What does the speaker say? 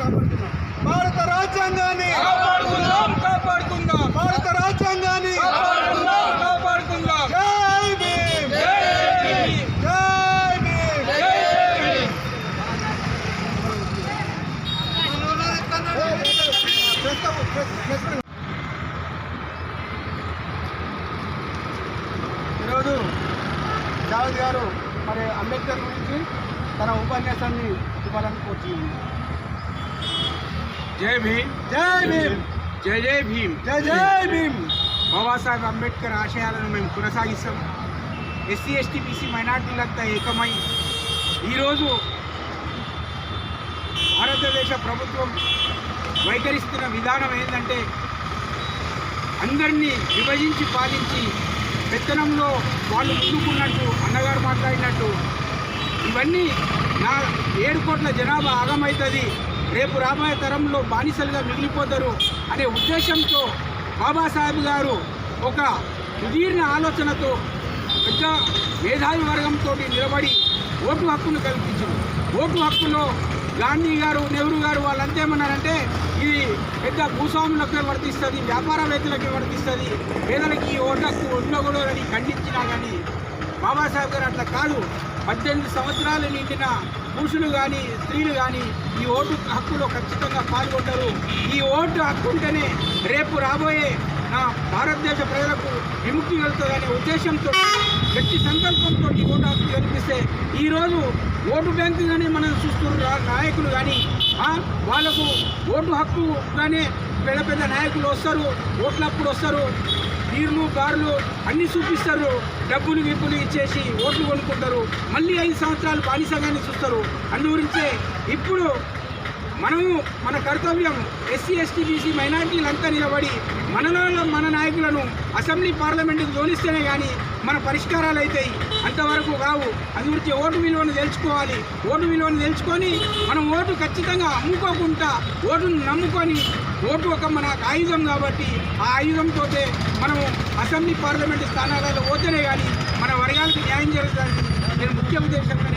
భారత రాజ్యాంగాన్ని కాపాడుకుందాం. కాపాడుకుందాం. భారత రాజ్యాంగాన్ని కాపాడుకుందాం. కాపాడుకుందాం. జై భీమ్. జై ఈరోజు జావేద్ గారు మరి అంబేద్కర్ గురించి తన ఉపన్యాసాన్ని ఇవ్వాలని ఇవ్వాలనుకుంటున్నాను జై భీమ్ జై భీమ్ జై జై భీమ్ జై జై భీమ్ బాబాసాహెబ్ అంబేద్కర్ ఆశయాలను మేము కొనసాగిస్తాం. ఎస్సీ ఎస్టీ బీసీ మైనార్టీలంతా ఏకమై ఈరోజు భారతదేశ ప్రభుత్వం వైఖరిస్తున్న విధానం ఏంటంటే అందరినీ విభజించి పాలించి పెత్తనంలో వాళ్ళు ముందుకున్నట్టు అన్నగారు మాట్లాడినట్టు ఇవన్నీ నా ఏడు కోట్ల జనాభా ఆగమవుతుంది రేపు రాబోయే తరంలో బానిసలుగా మిగిలిపోతారు అనే ఉద్దేశంతో బాబాసాహెబ్ గారు ఒక సుదీర్ణ ఆలోచనతో పెద్ద మేధావి వర్గంతో నిలబడి ఓటు హక్కును కల్పించారు. ఓటు హక్కులో గాంధీ గారు నెహ్రూ గారు వాళ్ళంతా ఏమన్నారంటే ఇది పెద్ద భూస్వాములకు వర్తిస్తుంది వ్యాపారవేత్తలకి వర్తిస్తుంది పేదలకి ఈ ఓటు హక్కు ఉండకూడదని ఖండించినా కానీ బాబాసాహెబ్ గారు అట్లా కాదు. పద్దెనిమిది సంవత్సరాలు నిండిన పురుషులు కానీ స్త్రీలు కానీ ఈ ఓటు హక్కులో ఖచ్చితంగా పాల్గొంటారు. ఈ ఓటు హక్కు ఉంటేనే రేపు రాబోయే నా భారతదేశ ప్రజలకు విముక్తి కలుగుతుందనే ఉద్దేశంతో గట్టి సంకల్పంతో ఈ ఓటు హక్కు కనిపిస్తే ఈరోజు ఓటు బ్యాంకు కానీ మనం చూస్తున్న నాయకులు కానీ వాళ్ళకు ఓటు హక్కుగానే పెద్ద పెద్ద నాయకులు వస్తారు ఓట్లప్పుడు వస్తారు నీళ్ళు కార్లు అన్నీ చూపిస్తారు డబ్బులు విప్పులు ఇచ్చేసి ఓట్లు కొనుక్కుంటారు. మళ్ళీ ఐదు సంవత్సరాలు బానిసగానే చూస్తారు. అందు గురించే ఇప్పుడు మనము మన కర్తవ్యం ఎస్సీ ఎస్టీ బీసీ మైనార్టీలంతా నిలబడి మనలో మన నాయకులను అసెంబ్లీ పార్లమెంటుకు జోలిస్తేనే కానీ మన పరిష్కారాలు అవుతాయి అంతవరకు కావు. అభివృద్ధి ఓటు విలువను తెలుసుకోవాలి. ఓటు విలువను తెలుసుకొని మనం ఓటు ఖచ్చితంగా అమ్ముకోకుండా ఓటును నమ్ముకొని ఓటు ఒక మన ఆయుధం కాబట్టి ఆ ఆయుధంతో మనము అసెంబ్లీ పార్లమెంటు స్థానాలలో పోతేనే కానీ మన వర్గాలకు న్యాయం జరుగుతుంది. నేను ముఖ్య ఉద్దేశంగా